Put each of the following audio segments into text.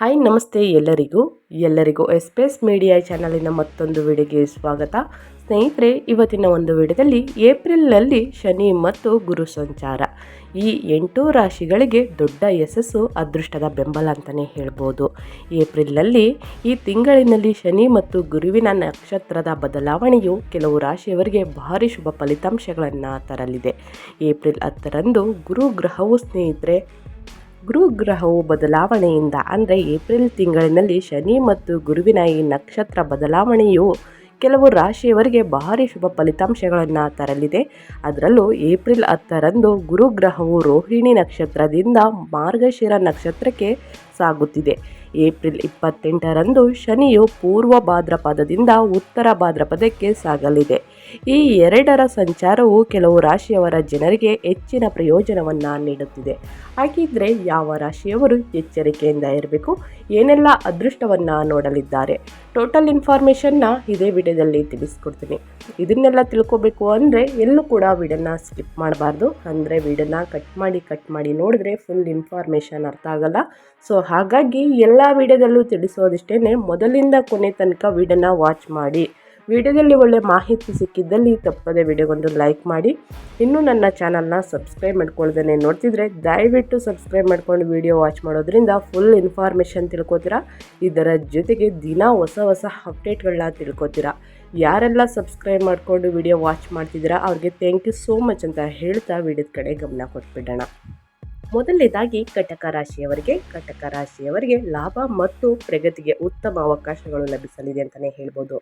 Hi, ನಮಸ್ತೆ ಎಲ್ಲರಿಗೂ. ಎಲ್ಲರಿಗೂ ಎಸ್ಪೇಸ್ ಮೀಡಿಯಾ ಚಾನಲಿನ ಮತ್ತೊಂದು ವಿಡಿಯೋಗೆ ಸ್ವಾಗತ. ಸ್ನೇಹಿತರೆ, ಇವತ್ತಿನ ಒಂದು ವಿಡಿಯೋದಲ್ಲಿ ಏಪ್ರಿಲ್ನಲ್ಲಿ ಶನಿ ಮತ್ತು ಗುರು ಸಂಚಾರ. ಈ ಎಂಟು ರಾಶಿಗಳಿಗೆ ದೊಡ್ಡ ಯಶಸ್ಸು, ಅದೃಷ್ಟದ ಬೆಂಬಲ ಅಂತಲೇ ಹೇಳ್ಬೋದು. ಏಪ್ರಿಲ್ನಲ್ಲಿ ಈ ತಿಂಗಳಿನಲ್ಲಿ ಶನಿ ಮತ್ತು ಗುರುವಿನ ನಕ್ಷತ್ರದ ಬದಲಾವಣೆಯು ಕೆಲವು ರಾಶಿಯವರಿಗೆ ಭಾರಿ ಶುಭ ಫಲಿತಾಂಶಗಳನ್ನು ತರಲಿದೆ. ಏಪ್ರಿಲ್ ಹತ್ತರಂದು ಗುರು ಗ್ರಹವು ಸ್ನೇಹಿತರೆ ಗುರುಗ್ರಹವು ಬದಲಾವಣೆಯಿಂದ, ಅಂದರೆ ಏಪ್ರಿಲ್ ತಿಂಗಳಿನಲ್ಲಿ ಶನಿ ಮತ್ತು ಗುರುವಿನ ಈ ನಕ್ಷತ್ರ ಬದಲಾವಣೆಯು ಕೆಲವು ರಾಶಿಯವರಿಗೆ ಭಾರಿ ಶುಭ ಫಲಿತಾಂಶಗಳನ್ನು ತರಲಿದೆ. ಅದರಲ್ಲೂ ಏಪ್ರಿಲ್ ಹತ್ತರಂದು ಗುರುಗ್ರಹವು ರೋಹಿಣಿ ನಕ್ಷತ್ರದಿಂದ ಮಾರ್ಗಶಿರ ನಕ್ಷತ್ರಕ್ಕೆ ಸಾಗುತ್ತಿದೆ. ಏಪ್ರಿಲ್ ಇಪ್ಪತ್ತೆಂಟರಂದು ಶನಿಯು ಪೂರ್ವ ಭಾದ್ರಪದದಿಂದ ಉತ್ತರ ಭಾದ್ರಪದಕ್ಕೆ ಸಾಗಲಿದೆ. ಈ ಎರಡರ ಸಂಚಾರವು ಕೆಲವು ರಾಶಿಯವರ ಜನರಿಗೆ ಹೆಚ್ಚಿನ ಪ್ರಯೋಜನವನ್ನು ನೀಡುತ್ತಿದೆ. ಹಾಗಿದ್ರೆ ಯಾವ ರಾಶಿಯವರು ಎಚ್ಚರಿಕೆಯಿಂದ ಇರಬೇಕು? ಏನೆಲ್ಲ ಅದೃಷ್ಟವನ್ನು ನೋಡಲಿದ್ದಾರೆ? ಟೋಟಲ್ ಇನ್ಫಾರ್ಮೇಷನ್ನ ಇದೇ ವಿಡಿಯೋದಲ್ಲಿ ತಿಳಿಸ್ಕೊಡ್ತೀನಿ. ಇದನ್ನೆಲ್ಲ ತಿಳ್ಕೊಬೇಕು ಅಂದರೆ ಎಲ್ಲೂ ಕೂಡ ವಿಡಿಯೋನ ಸ್ಕಿಪ್ ಮಾಡಬಾರ್ದು. ಅಂದರೆ ವಿಡಿಯೋನ ಕಟ್ ಮಾಡಿ ಕಟ್ ಮಾಡಿ ನೋಡಿದ್ರೆ ಫುಲ್ ಇನ್ಫಾರ್ಮೇಷನ್ ಅರ್ಥ ಆಗಲ್ಲ. ಸೊ, ಹಾಗಾಗಿ ಎಲ್ಲ ವಿಡಿಯೋದಲ್ಲೂ ತಿಳಿಸೋದಿಷ್ಟೇ ಮೊದಲಿಂದ ಕೊನೆ ತನಕ ವಿಡಿಯೋನ ವಾಚ್ ಮಾಡಿ. ವಿಡಿಯೋದಲ್ಲಿ ಒಳ್ಳೆ ಮಾಹಿತಿ ಸಿಕ್ಕಿದ್ದಲ್ಲಿ ತಪ್ಪದೆ ವಿಡಿಯೋಗೊಂದು ಲೈಕ್ ಮಾಡಿ. ಇನ್ನೂ ನನ್ನ ಚಾನಲ್ನ ಸಬ್ಸ್ಕ್ರೈಬ್ ಮಾಡ್ಕೊಳ್ದೇ ನೋಡ್ತಿದ್ರೆ ದಯವಿಟ್ಟು ಸಬ್ಸ್ಕ್ರೈಬ್ ಮಾಡ್ಕೊಂಡು ವಿಡಿಯೋ ವಾಚ್ ಮಾಡೋದ್ರಿಂದ ಫುಲ್ ಇನ್ಫಾರ್ಮೇಷನ್ ತಿಳ್ಕೊತೀರಾ? ಇದರ ಜೊತೆಗೆ ದಿನ ಹೊಸ ಹೊಸ ಅಪ್ಡೇಟ್ಗಳನ್ನ ತಿಳ್ಕೊತೀರಾ? ಯಾರೆಲ್ಲ ಸಬ್ಸ್ಕ್ರೈಬ್ ಮಾಡಿಕೊಂಡು ವಿಡಿಯೋ ವಾಚ್ ಮಾಡ್ತಿದ್ದೀರಾ, ಅವ್ರಿಗೆ ಥ್ಯಾಂಕ್ ಯು ಸೋ ಮಚ್ ಅಂತ ಹೇಳ್ತಾ ವಿಡಿಯೋದ ಕಡೆ ಗಮನ ಕೊಟ್ಬಿಡೋಣ. ಮೊದಲನೇದಾಗಿ ಕಟಕ ರಾಶಿಯವರಿಗೆ ಕಟಕ ರಾಶಿಯವರಿಗೆ ಲಾಭ ಮತ್ತು ಪ್ರಗತಿಗೆ ಉತ್ತಮ ಅವಕಾಶಗಳು ಲಭಿಸಲಿದೆ ಅಂತಲೇ ಹೇಳ್ಬೋದು.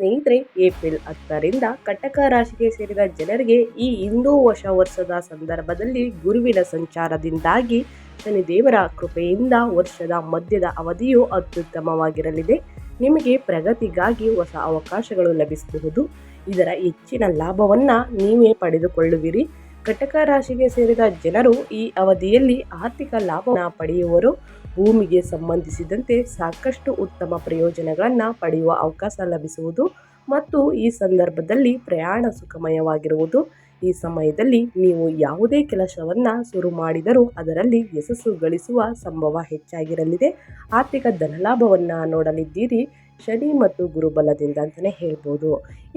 ಸ್ನೇಹಿತರೆ, ಏಪ್ರಿಲ್ ಹತ್ತರಿಂದ ಕಟಕ ರಾಶಿಗೆ ಸೇರಿದ ಜನರಿಗೆ ಈ ಹಿಂದೂ ಹೊಸ ವರ್ಷದ ಸಂದರ್ಭದಲ್ಲಿ ಗುರುವಿನ ಸಂಚಾರದಿಂದಾಗಿ ಶನಿದೇವರ ಕೃಪೆಯಿಂದ ವರ್ಷದ ಮಧ್ಯದ ಅವಧಿಯು ಅತ್ಯುತ್ತಮವಾಗಿರಲಿದೆ. ನಿಮಗೆ ಪ್ರಗತಿಗಾಗಿ ಹೊಸ ಅವಕಾಶಗಳು ಲಭಿಸಬಹುದು. ಇದರ ಹೆಚ್ಚಿನ ಲಾಭವನ್ನು ನೀವೇ ಪಡೆದುಕೊಳ್ಳುವಿರಿ. ಕಟಕ ರಾಶಿಗೆ ಸೇರಿದ ಜನರು ಈ ಅವಧಿಯಲ್ಲಿ ಆರ್ಥಿಕ ಲಾಭವನ್ನು ಪಡೆಯುವರು. ಭೂಮಿಗೆ ಸಂಬಂಧಿಸಿದಂತೆ ಸಾಕಷ್ಟು ಉತ್ತಮ ಪ್ರಯೋಜನಗಳನ್ನು ಪಡೆಯುವ ಅವಕಾಶ ಲಭಿಸುವುದು ಮತ್ತು ಈ ಸಂದರ್ಭದಲ್ಲಿ ಪ್ರಯಾಣ ಸುಖಮಯವಾಗಿರುವುದು. ಈ ಸಮಯದಲ್ಲಿ ನೀವು ಯಾವುದೇ ಕೆಲಸವನ್ನು ಶುರು ಮಾಡಿದರೂ ಅದರಲ್ಲಿ ಯಶಸ್ಸು ಗಳಿಸುವ ಸಂಭವ ಹೆಚ್ಚಾಗಿರಲಿದೆ. ಆರ್ಥಿಕ ಧನಲಾಭವನ್ನು ನೋಡಲಿದ್ದೀರಿ. ಶನಿ ಮತ್ತು ಗುರುಬಲದಿಂದ ಅಂತಲೇ ಹೇಳ್ಬೋದು.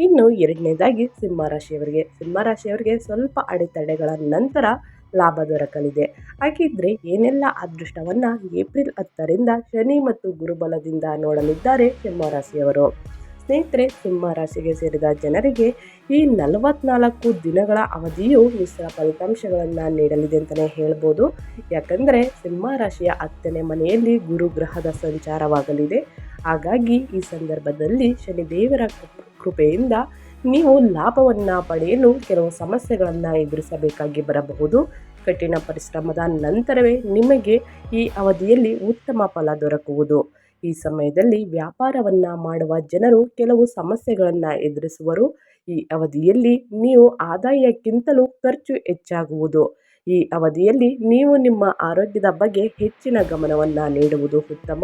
ಇನ್ನು ಎರಡನೇದಾಗಿ ಸಿಂಹರಾಶಿಯವರಿಗೆ ಸಿಂಹರಾಶಿಯವರಿಗೆ ಸ್ವಲ್ಪ ಅಡೆತಡೆಗಳ ನಂತರ ಲಾಭ ದೊರಕಲಿದೆ. ಹಾಗಿದ್ರೆ ಏನೆಲ್ಲ ಅದೃಷ್ಟವನ್ನು ಏಪ್ರಿಲ್ ಹತ್ತರಿಂದ ಶನಿ ಮತ್ತು ಗುರುಬಲದಿಂದ ನೋಡಲಿದ್ದಾರೆ ಸಿಂಹರಾಶಿಯವರು ಸ್ನೇಹಿತರೆ, ಸಿಂಹ ರಾಶಿಗೆ ಸೇರಿದ ಜನರಿಗೆ ಈ ನಲವತ್ನಾಲ್ಕು ದಿನಗಳ ಅವಧಿಯು ಮಿಶ್ರ ಫಲಿತಾಂಶಗಳನ್ನು ನೀಡಲಿದೆ ಅಂತಲೇ ಹೇಳ್ಬೋದು. ಯಾಕಂದರೆ ಸಿಂಹ ರಾಶಿಯ ಹತ್ತನೇ ಮನೆಯಲ್ಲಿ ಗುರುಗ್ರಹದ ಸಂಚಾರವಾಗಲಿದೆ. ಹಾಗಾಗಿ ಈ ಸಂದರ್ಭದಲ್ಲಿ ಶನಿದೇವರ ಕೃಪೆಯಿಂದ ನೀವು ಲಾಭವನ್ನು ಪಡೆಯಲು ಕೆಲವು ಸಮಸ್ಯೆಗಳನ್ನು ಎದುರಿಸಬೇಕಾಗಿ ಬರಬಹುದು. ಕಠಿಣ ಪರಿಶ್ರಮದ ನಂತರವೇ ನಿಮಗೆ ಈ ಅವಧಿಯಲ್ಲಿ ಉತ್ತಮ ಫಲ ದೊರಕುವುದು. ಈ ಸಮಯದಲ್ಲಿ ವ್ಯಾಪಾರವನ್ನು ಮಾಡುವ ಜನರು ಕೆಲವು ಸಮಸ್ಯೆಗಳನ್ನು ಎದುರಿಸುವರು. ಈ ಅವಧಿಯಲ್ಲಿ ನೀವು ಆದಾಯಕ್ಕಿಂತಲೂ ಖರ್ಚು ಹೆಚ್ಚಾಗುವುದು. ಈ ಅವಧಿಯಲ್ಲಿ ನೀವು ನಿಮ್ಮ ಆರೋಗ್ಯದ ಬಗ್ಗೆ ಹೆಚ್ಚಿನ ಗಮನವನ್ನು ನೀಡುವುದು ಉತ್ತಮ.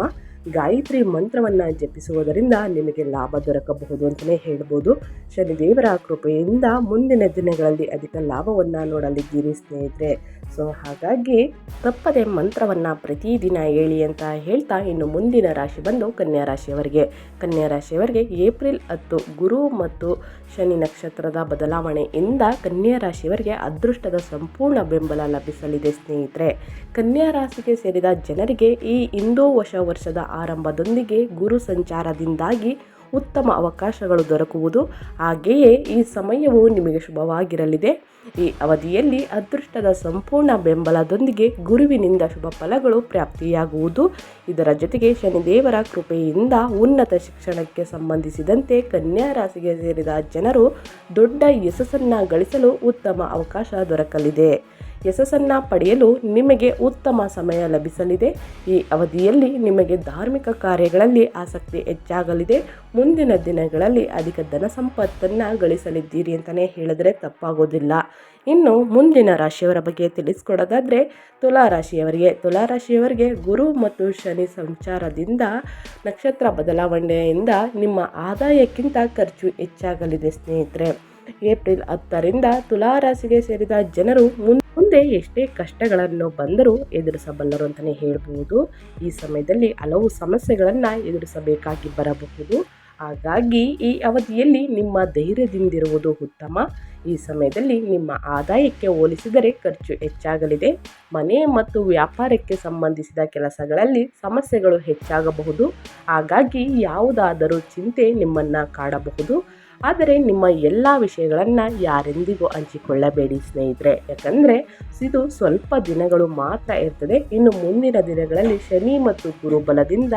ಗಾಯತ್ರಿ ಮಂತ್ರವನ್ನು ಜಪಿಸುವುದರಿಂದ ನಿಮಗೆ ಲಾಭ ದೊರಕಬಹುದು ಅಂತಲೇ ಹೇಳ್ಬೋದು. ಶನಿದೇವರ ಕೃಪೆಯಿಂದ ಮುಂದಿನ ದಿನಗಳಲ್ಲಿ ಅಧಿಕ ಲಾಭವನ್ನು ನೋಡಲಿದ್ದೀರಿ ಸ್ನೇಹಿತರೆ. ಸೊ ಹಾಗಾಗಿ ತಪ್ಪದೆ ಮಂತ್ರವನ್ನು ಪ್ರತಿದಿನ ಹೇಳಿ ಅಂತ ಹೇಳ್ತಾ ಇನ್ನು ಮುಂದಿನ ರಾಶಿ ಬಂದು ಕನ್ಯಾ ರಾಶಿಯವರಿಗೆ. ಕನ್ಯಾ ರಾಶಿಯವರಿಗೆ ಏಪ್ರಿಲ್ ಹತ್ತು ಗುರು ಮತ್ತು ಶನಿ ನಕ್ಷತ್ರದ ಬದಲಾವಣೆಯಿಂದ ಕನ್ಯಾ ರಾಶಿಯವರಿಗೆ ಅದೃಷ್ಟದ ಸಂಪೂರ್ಣ ಬೆಂಬಲ ಲಭಿಸಲಿದೆ ಸ್ನೇಹಿತರೆ. ಕನ್ಯಾ ರಾಶಿಗೆ ಸೇರಿದ ಜನರಿಗೆ ಈ ಹಿಂದೂ ಹೊಸ ವರ್ಷದ ಆರಂಭದೊಂದಿಗೆ ಗುರು ಸಂಚಾರದಿಂದಾಗಿ ಉತ್ತಮ ಅವಕಾಶಗಳು ದೊರಕುವುದು. ಹಾಗೆಯೇ ಈ ಸಮಯವು ನಿಮಗೆ ಶುಭವಾಗಿರಲಿದೆ. ಈ ಅವಧಿಯಲ್ಲಿ ಅದೃಷ್ಟದ ಸಂಪೂರ್ಣ ಬೆಂಬಲದೊಂದಿಗೆ ಗುರುವಿನಿಂದ ಶುಭ ಫಲಗಳು ಪ್ರಾಪ್ತಿಯಾಗುವುದು. ಇದರ ಜೊತೆಗೆ ಶನಿದೇವರ ಕೃಪೆಯಿಂದ ಉನ್ನತ ಶಿಕ್ಷಣಕ್ಕೆ ಸಂಬಂಧಿಸಿದಂತೆ ಕನ್ಯಾ ರಾಶಿಗೆ ಸೇರಿದ ಜನರು ದೊಡ್ಡ ಯಶಸ್ಸನ್ನು ಗಳಿಸಲು ಉತ್ತಮ ಅವಕಾಶ ದೊರಕಲಿದೆ. ಯಶಸ್ಸನ್ನು ಪಡೆಯಲು ನಿಮಗೆ ಉತ್ತಮ ಸಮಯ ಲಭಿಸಲಿದೆ. ಈ ಅವಧಿಯಲ್ಲಿ ನಿಮಗೆ ಧಾರ್ಮಿಕ ಕಾರ್ಯಗಳಲ್ಲಿ ಆಸಕ್ತಿ ಹೆಚ್ಚಾಗಲಿದೆ. ಮುಂದಿನ ದಿನಗಳಲ್ಲಿ ಅಧಿಕ ಧನ ಸಂಪತ್ತನ್ನು ಗಳಿಸಲಿದ್ದೀರಿ ಅಂತಲೇ ಹೇಳಿದ್ರೆ ತಪ್ಪಾಗೋದಿಲ್ಲ. ಇನ್ನು ಮುಂದಿನ ರಾಶಿಯವರ ಬಗ್ಗೆ ತಿಳಿಸ್ಕೊಡೋದಾದರೆ ತುಲಾರಾಶಿಯವರಿಗೆ ತುಲಾರಾಶಿಯವರಿಗೆ ಗುರು ಮತ್ತು ಶನಿ ಸಂಚಾರದಿಂದ ನಕ್ಷತ್ರ ಬದಲಾವಣೆಯಿಂದ ನಿಮ್ಮ ಆದಾಯಕ್ಕಿಂತ ಖರ್ಚು ಹೆಚ್ಚಾಗಲಿದೆ ಸ್ನೇಹಿತರೆ. ಏಪ್ರಿಲ್ ಹತ್ತರಿಂದ ತುಲಾರಾಸಿಗೆ ಸೇರಿದ ಜನರು ಮುಂದೆ ಎಷ್ಟೇ ಕಷ್ಟಗಳನ್ನು ಬಂದರೂ ಎದುರಿಸಬಲ್ಲರು ಅಂತಲೇ ಹೇಳ್ಬೋದು. ಈ ಸಮಯದಲ್ಲಿ ಹಲವು ಸಮಸ್ಯೆಗಳನ್ನು ಎದುರಿಸಬೇಕಾಗಿ ಬರಬಹುದು. ಹಾಗಾಗಿ ಈ ಅವಧಿಯಲ್ಲಿ ನಿಮ್ಮ ಧೈರ್ಯದಿಂದಿರುವುದು ಉತ್ತಮ. ಈ ಸಮಯದಲ್ಲಿ ನಿಮ್ಮ ಆದಾಯಕ್ಕೆ ಹೋಲಿಸಿದರೆ ಖರ್ಚು ಹೆಚ್ಚಾಗಲಿದೆ. ಮನೆ ಮತ್ತು ವ್ಯಾಪಾರಕ್ಕೆ ಸಂಬಂಧಿಸಿದ ಕೆಲಸಗಳಲ್ಲಿ ಸಮಸ್ಯೆಗಳು ಹೆಚ್ಚಾಗಬಹುದು. ಹಾಗಾಗಿ ಯಾವುದಾದರೂ ಚಿಂತೆ ನಿಮ್ಮನ್ನು ಕಾಡಬಹುದು. ಆದರೆ ನಿಮ್ಮ ಎಲ್ಲ ವಿಷಯಗಳನ್ನು ಯಾರೆಂದಿಗೂ ಹಂಚಿಕೊಳ್ಳಬೇಡಿ ಸ್ನೇಹಿತರೆ. ಯಾಕಂದರೆ ಇದು ಸ್ವಲ್ಪ ದಿನಗಳು ಮಾತ್ರ ಇರ್ತದೆ. ಇನ್ನು ಮುಂದಿನ ದಿನಗಳಲ್ಲಿ ಶನಿ ಮತ್ತು ಗುರು ಬಲದಿಂದ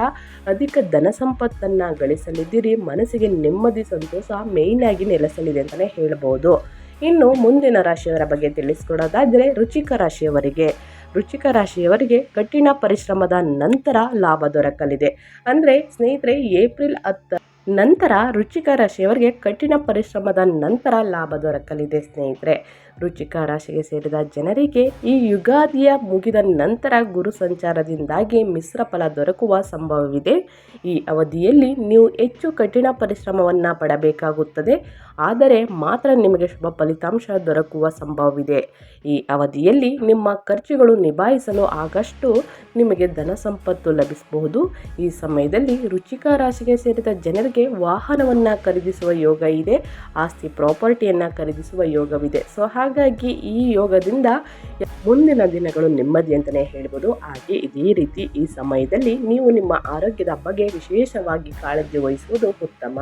ಅಧಿಕ ಧನ ಸಂಪತ್ತನ್ನು ಗಳಿಸಲಿದ್ದೀರಿ. ಮನಸ್ಸಿಗೆ ನೆಮ್ಮದಿ, ಸಂತೋಷ ಮೇಯ್ನಾಗಿ ನೆಲೆಸಲಿದೆ ಅಂತಲೇ ಹೇಳ್ಬೋದು. ಇನ್ನು ಮುಂದಿನ ರಾಶಿಯವರ ಬಗ್ಗೆ ತಿಳಿಸ್ಕೊಡೋದಾದರೆ ರುಚಿಕ ರಾಶಿಯವರಿಗೆ. ರುಚಿಕ ರಾಶಿಯವರಿಗೆ ಕಠಿಣ ಪರಿಶ್ರಮದ ನಂತರ ಲಾಭ ದೊರಕಲಿದೆ. ಅಂದರೆ ಸ್ನೇಹಿತರೆ, ಏಪ್ರಿಲ್ ಹತ್ತ ನಂತರ ರುಚಿಕರ ಶೇವರ್ಗೆ ಕಠಿಣ ಪರಿಶ್ರಮದ ನಂತರ ಲಾಭ ದೊರಕಲಿದೆ ಸ್ನೇಹಿತರೆ. ರುಚಿಕ ರಾಶಿಗೆ ಸೇರಿದ ಜನರಿಗೆ ಈ ಯುಗಾದಿಯ ಮುಗಿದ ನಂತರ ಗುರು ಸಂಚಾರದಿಂದಾಗಿ ಮಿಶ್ರ ಫಲ ದೊರಕುವ ಸಂಭವವಿದೆ. ಈ ಅವಧಿಯಲ್ಲಿ ನೀವು ಹೆಚ್ಚು ಕಠಿಣ ಪರಿಶ್ರಮವನ್ನು ಪಡಬೇಕಾಗುತ್ತದೆ. ಆದರೆ ಮಾತ್ರ ನಿಮಗೆ ಶುಭ ಫಲಿತಾಂಶ ದೊರಕುವ ಸಂಭವವಿದೆ. ಈ ಅವಧಿಯಲ್ಲಿ ನಿಮ್ಮ ಖರ್ಚುಗಳು ನಿಭಾಯಿಸಲು ಆಗಷ್ಟು ನಿಮಗೆ ಧನ ಸಂಪತ್ತು ಲಭಿಸಬಹುದು. ಈ ಸಮಯದಲ್ಲಿ ರುಚಿಕ ರಾಶಿಗೆ ಸೇರಿದ ಜನರಿಗೆ ವಾಹನವನ್ನು ಖರೀದಿಸುವ ಯೋಗ ಇದೆ. ಆಸ್ತಿ ಪ್ರಾಪರ್ಟಿಯನ್ನು ಖರೀದಿಸುವ ಯೋಗವಿದೆ. ಸೊ ಹಾಗಾಗಿ ಈ ಯೋಗದಿಂದ ಮುಂದಿನ ದಿನಗಳು ನೆಮ್ಮದಿ ಅಂತಲೇ ಹೇಳ್ಬೋದು. ಹಾಗೆ ಇದೇ ರೀತಿ ಈ ಸಮಯದಲ್ಲಿ ನೀವು ನಿಮ್ಮ ಆರೋಗ್ಯದ ಬಗ್ಗೆ ವಿಶೇಷವಾಗಿ ಕಾಳಜಿ ವಹಿಸುವುದು ಉತ್ತಮ.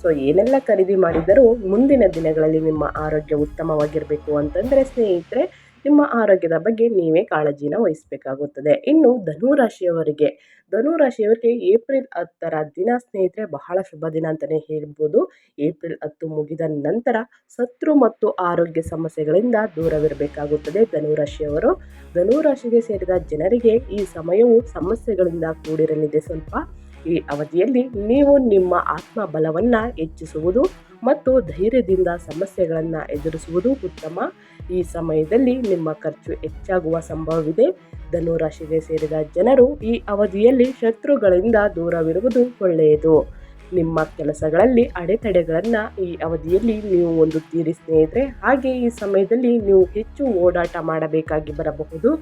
ಸೊ ಏನೆಲ್ಲ ಖರೀದಿ ಮಾಡಿದರೂ ಮುಂದಿನ ದಿನಗಳಲ್ಲಿ ನಿಮ್ಮ ಆರೋಗ್ಯ ಉತ್ತಮವಾಗಿರಬೇಕು ಅಂತಂದರೆ ಸ್ನೇಹಿತರೆ ನಿಮ್ಮ ಆರೋಗ್ಯದ ಬಗ್ಗೆ ನೀವೇ ಕಾಳಜಿನ ವಹಿಸಬೇಕಾಗುತ್ತದೆ. ಇನ್ನು ಧನುರಾಶಿಯವರಿಗೆ ಧನುರಾಶಿಯವರಿಗೆ ಏಪ್ರಿಲ್ ಹತ್ತರ ದಿನ ಸ್ನೇಹಿತರೆ, ಬಹಳ ಶುಭ ದಿನ ಅಂತಲೇ ಹೇಳ್ಬೋದು. ಏಪ್ರಿಲ್ ಹತ್ತು ಮುಗಿದ ನಂತರ ಶತ್ರು ಮತ್ತು ಆರೋಗ್ಯ ಸಮಸ್ಯೆಗಳಿಂದ ದೂರವಿರಬೇಕಾಗುತ್ತದೆ ಧನುರಾಶಿಯವರು. ಧನುರಾಶಿಗೆ ಸೇರಿದ ಜನರಿಗೆ ಈ ಸಮಯವು ಸಮಸ್ಯೆಗಳಿಂದ ಕೂಡಿರಲಿದೆ. ಸ್ವಲ್ಪ ಈ ಅವಧಿಯಲ್ಲಿ ನೀವು ನಿಮ್ಮ ಆತ್ಮ ಬಲವನ್ನು ಹೆಚ್ಚಿಸುವುದು ಮತ್ತು ಧೈರ್ಯದಿಂದ ಸಮಸ್ಯೆಗಳನ್ನು ಎದುರಿಸುವುದು ಉತ್ತಮ. ಈ ಸಮಯದಲ್ಲಿ ನಿಮ್ಮ ಖರ್ಚು ಹೆಚ್ಚಾಗುವ ಸಂಭವವಿದೆ. ಧನುರಾಶಿಗೆ ಸೇರಿದ ಜನರು ಈ ಅವಧಿಯಲ್ಲಿ ಶತ್ರುಗಳಿಂದ ದೂರವಿರುವುದು ಒಳ್ಳೆಯದು. ನಿಮ್ಮ ಕೆಲಸಗಳಲ್ಲಿ ಅಡೆತಡೆಗಳನ್ನು ಈ ಅವಧಿಯಲ್ಲಿ ನೀವು ಒಂದು ತೀರಿ ಸ್ನೇಹಿತರೆ. ಹಾಗೆ ಈ ಸಮಯದಲ್ಲಿ ನೀವು ಹೆಚ್ಚು ಓಡಾಟ ಮಾಡಬೇಕಾಗಿ ಬರಬಹುದು.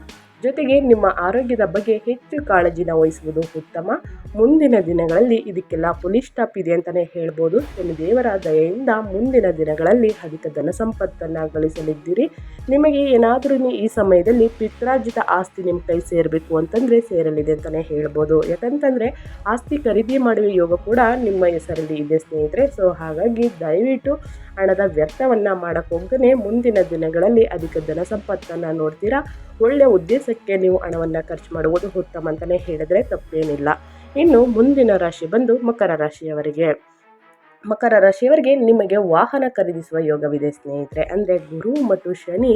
ಜೊತೆಗೆ ನಿಮ್ಮ ಆರೋಗ್ಯದ ಬಗ್ಗೆ ಹೆಚ್ಚು ಕಾಳಜಿನ ವಹಿಸುವುದು ಉತ್ತಮ. ಮುಂದಿನ ದಿನಗಳಲ್ಲಿ ಇದಕ್ಕೆಲ್ಲ ಸ್ಟಾಪ್ ಇದೆ ಅಂತಲೇ ಹೇಳ್ಬೋದು. ನಿಮ್ಮ ದೇವರ ದಯೆಯಿಂದ ಮುಂದಿನ ದಿನಗಳಲ್ಲಿ ಅಧಿಕ ಧನ ಸಂಪತ್ತನ್ನು ಗಳಿಸಲಿದ್ದೀರಿ. ನಿಮಗೆ ಏನಾದರೂ ಈ ಸಮಯದಲ್ಲಿ ಪಿತ್ರಾರ್ಜಿತ ಆಸ್ತಿ ನಿಮ್ಮ ಕೈ ಸೇರಬೇಕು ಅಂತಂದರೆ ಸೇರಲಿದೆ ಅಂತಲೇ ಹೇಳ್ಬೋದು. ಯಾಕಂತಂದರೆ ಆಸ್ತಿ ಖರೀದಿ ಮಾಡುವ ಯೋಗ ಕೂಡ ನಿಮ್ಮ ಹೆಸರಲ್ಲಿ ಇದೆ ಸ್ನೇಹಿತರೆ. ಸೊ ಹಾಗಾಗಿ ದಯವಿಟ್ಟು ಹಣದ ವ್ಯರ್ಥವನ್ನು ಮಾಡೋಕ್ಕೋಗ್ದೇ ಮುಂದಿನ ದಿನಗಳಲ್ಲಿ ಅಧಿಕ ಧನ ಸಂಪತ್ತನ್ನು ನೋಡ್ತೀರಾ? ಒಳ್ಳೆಯ ಉದ್ದೇಶಕ್ಕೆ ನೀವು ಹಣವನ್ನು ಖರ್ಚು ಮಾಡುವುದು ಉತ್ತಮ ಅಂತಲೇ ಹೇಳಿದ್ರೆ ತಪ್ಪೇನಿಲ್ಲ. ಇನ್ನು ಮುಂದಿನ ರಾಶಿ ಬಂದು ಮಕರ ರಾಶಿಯವರಿಗೆ. ಮಕರ ರಾಶಿಯವರಿಗೆ ನಿಮಗೆ ವಾಹನ ಖರೀದಿಸುವ ಯೋಗವಿದೆ ಸ್ನೇಹಿತರೆ. ಅಂದರೆ ಗುರು ಮತ್ತು ಶನಿ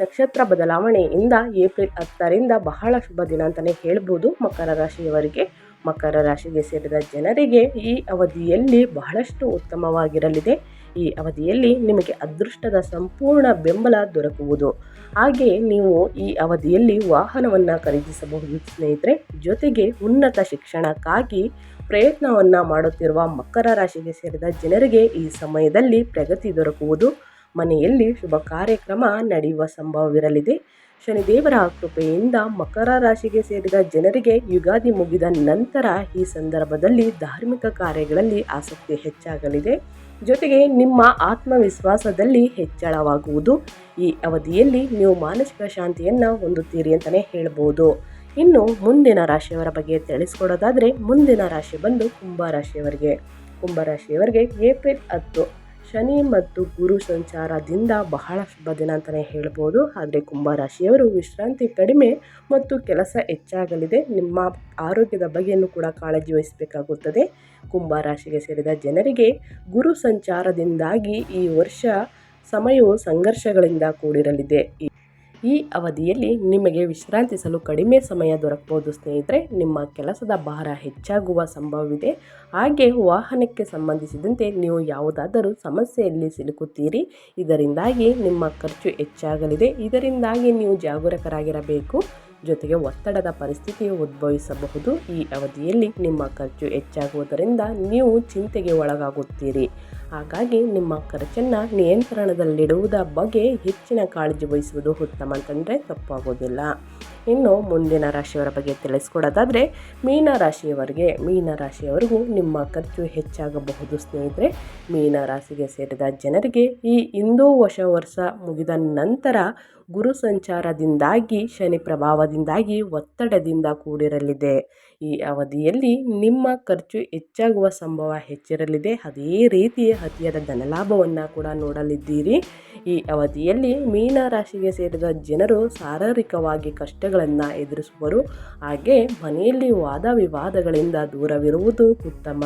ನಕ್ಷತ್ರ ಬದಲಾವಣೆಯಿಂದ ಏಪ್ರಿಲ್ ಹತ್ತರಿಂದ ಬಹಳ ಶುಭ ದಿನ ಅಂತಲೇ ಹೇಳ್ಬೋದು ಮಕರ ರಾಶಿಯವರಿಗೆ. ಮಕರ ರಾಶಿಗೆ ಸೇರಿದ ಜನರಿಗೆ ಈ ಅವಧಿಯಲ್ಲಿ ಬಹಳಷ್ಟು ಉತ್ತಮವಾಗಿರಲಿದೆ. ಈ ಅವಧಿಯಲ್ಲಿ ನಿಮಗೆ ಅದೃಷ್ಟದ ಸಂಪೂರ್ಣ ಬೆಂಬಲ ದೊರಕುವುದು. ಹಾಗೆ ನೀವು ಈ ಅವಧಿಯಲ್ಲಿ ವಾಹನವನ್ನು ಖರೀದಿಸಬಹುದು. ಸ್ನೇಹಿತರೆ, ಜೊತೆಗೆ ಉನ್ನತ ಶಿಕ್ಷಣಕ್ಕಾಗಿ ಪ್ರಯತ್ನವನ್ನು ಮಾಡುತ್ತಿರುವ ಮಕರ ರಾಶಿಗೆ ಸೇರಿದ ಜನರಿಗೆ ಈ ಸಮಯದಲ್ಲಿ ಪ್ರಗತಿ ದೊರಕುವುದು. ಮನೆಯಲ್ಲಿ ಶುಭ ಕಾರ್ಯಕ್ರಮ ನಡೆಯುವ ಸಂಭವವಿರಲಿದೆ. ಶನಿದೇವರ ಕೃಪೆಯಿಂದ ಮಕರ ರಾಶಿಗೆ ಸೇರಿದ ಜನರಿಗೆ ಯುಗಾದಿ ಮುಗಿದ ನಂತರ ಈ ಸಂದರ್ಭದಲ್ಲಿ ಧಾರ್ಮಿಕ ಕಾರ್ಯಗಳಲ್ಲಿ ಆಸಕ್ತಿ ಹೆಚ್ಚಾಗಲಿದೆ. ಜೊತೆಗೆ ನಿಮ್ಮ ಆತ್ಮವಿಶ್ವಾಸದಲ್ಲಿ ಹೆಚ್ಚಳವಾಗುವುದು. ಈ ಅವಧಿಯಲ್ಲಿ ನೀವು ಮಾನಸಿಕ ಶಾಂತಿಯನ್ನು ಹೊಂದುತ್ತೀರಿ ಅಂತಲೇ ಹೇಳ್ಬೋದು. ಇನ್ನು ಮುಂದಿನ ರಾಶಿಯವರ ಬಗ್ಗೆ ತಿಳಿಸ್ಕೊಡೋದಾದರೆ ಮುಂದಿನ ರಾಶಿ ಬಂದು ಕುಂಭ ರಾಶಿಯವರಿಗೆ. ಕುಂಭ ರಾಶಿಯವರಿಗೆ ಏಪ್ರಿಲ್ ಹತ್ತು ಶನಿ ಮತ್ತು ಗುರು ಸಂಚಾರದಿಂದ ಬಹಳ ಶುಭ ದಿನ ಅಂತಲೇ ಹೇಳ್ಬೋದು. ಆದರೆ ಕುಂಭರಾಶಿಯವರು ವಿಶ್ರಾಂತಿ ಕಡಿಮೆ ಮತ್ತು ಕೆಲಸ ಹೆಚ್ಚಾಗಲಿದೆ. ನಿಮ್ಮ ಆರೋಗ್ಯದ ಬಗೆಯನ್ನು ಕೂಡ ಕಾಳಜಿ ವಹಿಸಬೇಕಾಗುತ್ತದೆ. ಕುಂಭರಾಶಿಗೆ ಸೇರಿದ ಜನರಿಗೆ ಗುರು ಸಂಚಾರದಿಂದಾಗಿ ಈ ವರ್ಷ ಸಮಯವು ಸಂಘರ್ಷಗಳಿಂದ ಕೂಡಿರಲಿದೆ. ಈ ಅವಧಿಯಲ್ಲಿ ನಿಮಗೆ ವಿಶ್ರಾಂತಿಸಲು ಕಡಿಮೆ ಸಮಯ ದೊರಕಬಹುದು ಸ್ನೇಹಿತರೆ. ನಿಮ್ಮ ಕೆಲಸದ ಭಾರ ಹೆಚ್ಚಾಗುವ ಸಂಭವವಿದೆ. ಹಾಗೆ ವಾಹನಕ್ಕೆ ಸಂಬಂಧಿಸಿದಂತೆ ನೀವು ಯಾವುದಾದರೂ ಸಮಸ್ಯೆಯಲ್ಲಿ ಸಿಲುಕುತ್ತೀರಿ. ಇದರಿಂದಾಗಿ ನಿಮ್ಮ ಖರ್ಚು ಹೆಚ್ಚಾಗಲಿದೆ. ಇದರಿಂದಾಗಿ ನೀವು ಜಾಗರೂಕರಾಗಿರಬೇಕು. ಜೊತೆಗೆ ಒತ್ತಡದ ಪರಿಸ್ಥಿತಿಯು ಉದ್ಭವಿಸಬಹುದು. ಈ ಅವಧಿಯಲ್ಲಿ ನಿಮ್ಮ ಖರ್ಚು ಹೆಚ್ಚಾಗುವುದರಿಂದ ನೀವು ಚಿಂತೆಗೆ ಒಳಗಾಗುತ್ತೀರಿ. ಹಾಗಾಗಿ ನಿಮ್ಮ ಖರ್ಚನ್ನು ನಿಯಂತ್ರಣದಲ್ಲಿಡುವುದರ ಬಗ್ಗೆ ಹೆಚ್ಚಿನ ಕಾಳಜಿ ವಹಿಸುವುದು ಉತ್ತಮ ಅಂತಂದರೆ ತಪ್ಪಾಗೋದಿಲ್ಲ. ಇನ್ನು ಮುಂದಿನ ರಾಶಿಯವರ ಬಗ್ಗೆ ತಿಳಿಸ್ಕೊಡೋದಾದರೆ, ಮೀನ ರಾಶಿಯವರಿಗೆ, ಮೀನ ರಾಶಿಯವರಿಗೂ ನಿಮ್ಮ ಖರ್ಚು ಹೆಚ್ಚಾಗಬಹುದು ಸ್ನೇಹಿತರೆ. ಮೀನ ರಾಶಿಗೆ ಸೇರಿದ ಜನರಿಗೆ ಈ ಹಿಂದೂ ಹೊಸ ವರ್ಷ ಮುಗಿದ ನಂತರ ಗುರು ಸಂಚಾರದಿಂದಾಗಿ, ಶನಿ ಪ್ರಭಾವದಿಂದಾಗಿ ಒತ್ತಡದಿಂದ ಕೂಡಿರಲಿದೆ. ಈ ಅವಧಿಯಲ್ಲಿ ನಿಮ್ಮ ಖರ್ಚು ಹೆಚ್ಚಾಗುವ ಸಂಭವ ಹೆಚ್ಚಿರಲಿದೆ. ಅದೇ ರೀತಿಯ ಅತಿಯಾದ ಧನಲಾಭವನ್ನು ಕೂಡ ನೋಡಲಿದ್ದೀರಿ. ಈ ಅವಧಿಯಲ್ಲಿ ಮೀನ ರಾಶಿಗೆ ಸೇರಿದ ಜನರು ಶಾರೀರಿಕವಾಗಿ ಕಷ್ಟಗಳನ್ನು ಎದುರಿಸುವರು. ಹಾಗೆ ಮನೆಯಲ್ಲಿ ವಾದ ವಿವಾದಗಳಿಂದ ದೂರವಿರುವುದು ಉತ್ತಮ.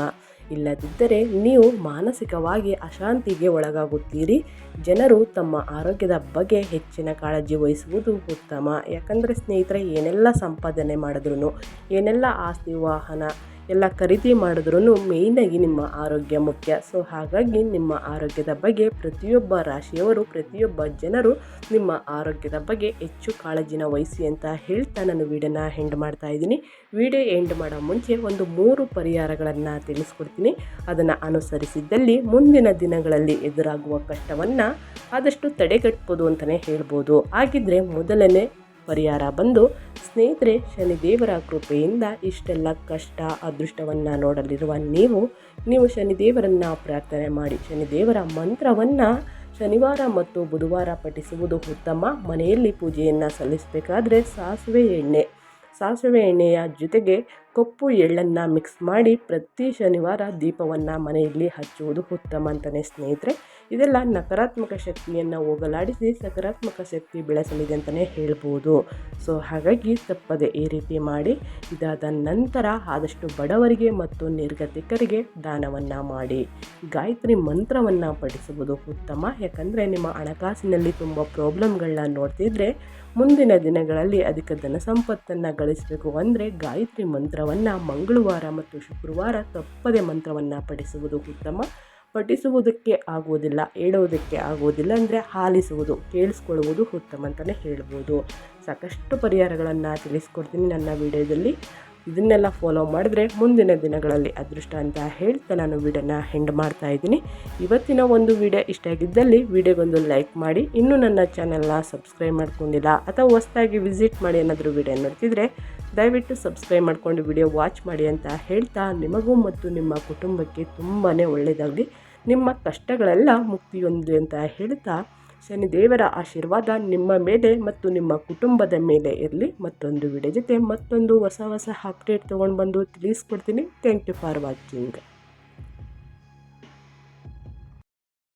ಇಲ್ಲದಿದ್ದರೆ ನೀವು ಮಾನಸಿಕವಾಗಿ ಅಶಾಂತಿಗೆ ಒಳಗಾಗುತ್ತೀರಿ. ಜನರು ತಮ್ಮ ಆರೋಗ್ಯದ ಬಗ್ಗೆ ಹೆಚ್ಚಿನ ಕಾಳಜಿ ವಹಿಸುವುದು ಉತ್ತಮ. ಯಾಕಂದರೆ ಸ್ನೇಹಿತರೆ, ಏನೆಲ್ಲ ಸಂಪಾದನೆ ಮಾಡಿದ್ರು ಏನೆಲ್ಲ ಆಸ್ತಿ, ವಾಹನ ಎಲ್ಲ ಖರೀದಿ ಮಾಡಿದ್ರೂ ಮೇಯ್ನಾಗಿ ನಿಮ್ಮ ಆರೋಗ್ಯ ಮುಖ್ಯ. ಸೊ ಹಾಗಾಗಿ ನಿಮ್ಮ ಆರೋಗ್ಯದ ಬಗ್ಗೆ ಪ್ರತಿಯೊಬ್ಬ ರಾಶಿಯವರು, ಪ್ರತಿಯೊಬ್ಬ ಜನರು ನಿಮ್ಮ ಆರೋಗ್ಯದ ಬಗ್ಗೆ ಹೆಚ್ಚು ಕಾಳಜಿನ ವಹಿಸಿ ಅಂತ ಹೇಳ್ತಾ ನಾನು ವೀಡಿಯೋನ ಎಂಡ್ ಮಾಡ್ತಾ ಇದ್ದೀನಿ. ವಿಡಿಯೋ ಎಂಡ್ ಮಾಡೋ ಮುಂಚೆ ಒಂದು ಮೂರು ಪರಿಹಾರಗಳನ್ನು ತಿಳಿಸ್ಕೊಡ್ತೀನಿ. ಅದನ್ನು ಅನುಸರಿಸಿದ್ದಲ್ಲಿ ಮುಂದಿನ ದಿನಗಳಲ್ಲಿ ಎದುರಾಗುವ ಕಷ್ಟವನ್ನು ಆದಷ್ಟು ತಡೆಗಟ್ಬೋದು ಅಂತಲೇ ಹೇಳ್ಬೋದು. ಹಾಗಿದ್ರೆ ಮೊದಲನೇ ಪರಿಹಾರ ಬಂದು ಸ್ನೇಹಿತರೆ ಶನಿದೇವರ ಕೃಪೆಯಿಂದ ಇಷ್ಟೆಲ್ಲ ಕಷ್ಟ ಅದೃಷ್ಟವನ್ನು ನೋಡಲಿರುವ ನೀವು ನೀವು ಶನಿದೇವರನ್ನು ಪ್ರಾರ್ಥನೆ ಮಾಡಿ. ಶನಿದೇವರ ಮಂತ್ರವನ್ನು ಶನಿವಾರ ಮತ್ತು ಬುಧವಾರ ಪಠಿಸುವುದು ಉತ್ತಮ. ಮನೆಯಲ್ಲಿ ಪೂಜೆಯನ್ನು ಸಲ್ಲಿಸಬೇಕಾದ್ರೆ ಸಾಸಿವೆ ಎಣ್ಣೆ, ಸಾಸಿವೆ ಎಣ್ಣೆಯ ಜೊತೆಗೆ ಕಪ್ಪು ಎಳ್ಳನ್ನು ಮಿಕ್ಸ್ ಮಾಡಿ ಪ್ರತಿ ಶನಿವಾರ ದೀಪವನ್ನು ಮನೆಯಲ್ಲಿ ಹಚ್ಚುವುದು ಉತ್ತಮ ಅಂತಲೇ ಸ್ನೇಹಿತರೆ. ಇದೆಲ್ಲ ನಕಾರಾತ್ಮಕ ಶಕ್ತಿಯನ್ನು ಹೋಗಲಾಡಿಸಿ ಸಕಾರಾತ್ಮಕ ಶಕ್ತಿ ಬೆಳೆಸಲಿದೆ ಅಂತಲೇ ಹೇಳ್ಬೋದು. ಸೊ, ಹಾಗಾಗಿ ತಪ್ಪದೆ ಈ ರೀತಿ ಮಾಡಿ, ಇದಾದ ನಂತರ ಆದಷ್ಟು ಬಡವರಿಗೆ ಮತ್ತು ನಿರ್ಗತಿಕರಿಗೆ ದಾನವನ್ನು ಮಾಡಿ. ಗಾಯತ್ರಿ ಮಂತ್ರವನ್ನು ಪಠಿಸುವುದು ಉತ್ತಮ. ಯಾಕಂದರೆ ನಿಮ್ಮ ಹಣಕಾಸಿನಲ್ಲಿ ತುಂಬ ಪ್ರಾಬ್ಲಮ್ಗಳನ್ನ ನೋಡ್ತಿದ್ರೆ ಮುಂದಿನ ದಿನಗಳಲ್ಲಿ ಅಧಿಕ ಧನ ಸಂಪತ್ತನ್ನು ಗಳಿಸಬೇಕು ಅಂದರೆ ಗಾಯತ್ರಿ ಮಂತ್ರವನ್ನು ಮಂಗಳವಾರ ಮತ್ತು ಶುಕ್ರವಾರ ತಪ್ಪದೆ ಮಂತ್ರವನ್ನು ಪಠಿಸುವುದು ಉತ್ತಮ. ಪಠಿಸುವುದಕ್ಕೆ ಆಗುವುದಿಲ್ಲ ಹೇಳೋದಕ್ಕೆ ಆಗುವುದಿಲ್ಲ ಅಂದರೆ ಆಲಿಸುವುದು ಕೇಳಿಸ್ಕೊಳ್ಳುವುದು ಉತ್ತಮ ಅಂತಲೇ ಹೇಳ್ಬೋದು. ಸಾಕಷ್ಟು ಪರಿಹಾರಗಳನ್ನು ತಿಳಿಸ್ಕೊಡ್ತೀನಿ ನನ್ನ ವಿಡಿಯೋದಲ್ಲಿ. ಇದನ್ನೆಲ್ಲ ಫಾಲೋ ಮಾಡಿದ್ರೆ ಮುಂದಿನ ದಿನಗಳಲ್ಲಿ ಅದೃಷ್ಟ ಅಂತ ಹೇಳ್ತಾ ನಾನು ವಿಡಿಯೋನ ಹೆಂಡ್ ಮಾಡ್ತಾ ಇದ್ದೀನಿ. ಇವತ್ತಿನ ಒಂದು ವಿಡಿಯೋ ಇಷ್ಟ ಆಗಿದ್ದಲ್ಲಿ ವಿಡಿಯೋಗೊಂದು ಲೈಕ್ ಮಾಡಿ. ಇನ್ನೂ ನನ್ನ ಚಾನಲ್ನ ಸಬ್ಸ್ಕ್ರೈಬ್ ಮಾಡ್ಕೊಂಡಿಲ್ಲ ಅಥವಾ ಹೊಸದಾಗಿ ವಿಸಿಟ್ ಮಾಡಿ ಏನಾದರೂ ವಿಡಿಯೋ ನೋಡ್ತಿದ್ರೆ ದಯವಿಟ್ಟು ಸಬ್ಸ್ಕ್ರೈಬ್ ಮಾಡ್ಕೊಂಡು ವಿಡಿಯೋ ವಾಚ್ ಮಾಡಿ ಅಂತ ಹೇಳ್ತಾ ನಿಮಗೂ ಮತ್ತು ನಿಮ್ಮ ಕುಟುಂಬಕ್ಕೆ ತುಂಬಾ ಒಳ್ಳೆಯದಾಗಲಿ ನಿಮ್ಮ ಕಷ್ಟಗಳೆಲ್ಲ ಮುಕ್ತಿಯೊಂದು ಅಂತ ಹೇಳ್ತಾ ಶನಿ ದೇವರ ಆಶೀರ್ವಾದ ನಿಮ್ಮ ಮೇಲೆ ಮತ್ತು ನಿಮ್ಮ ಕುಟುಂಬದ ಮೇಲೆ ಇರಲಿ. ಮತ್ತೊಂದು ವಿಡಿಯೋ ಜೊತೆ ಮತ್ತೊಂದು ಹೊಸ ಹೊಸ ಅಪ್ಡೇಟ್ ತೊಗೊಂಡು ಬಂದು ತಿಳಿಸ್ಕೊಡ್ತೀನಿ. Thank you for watching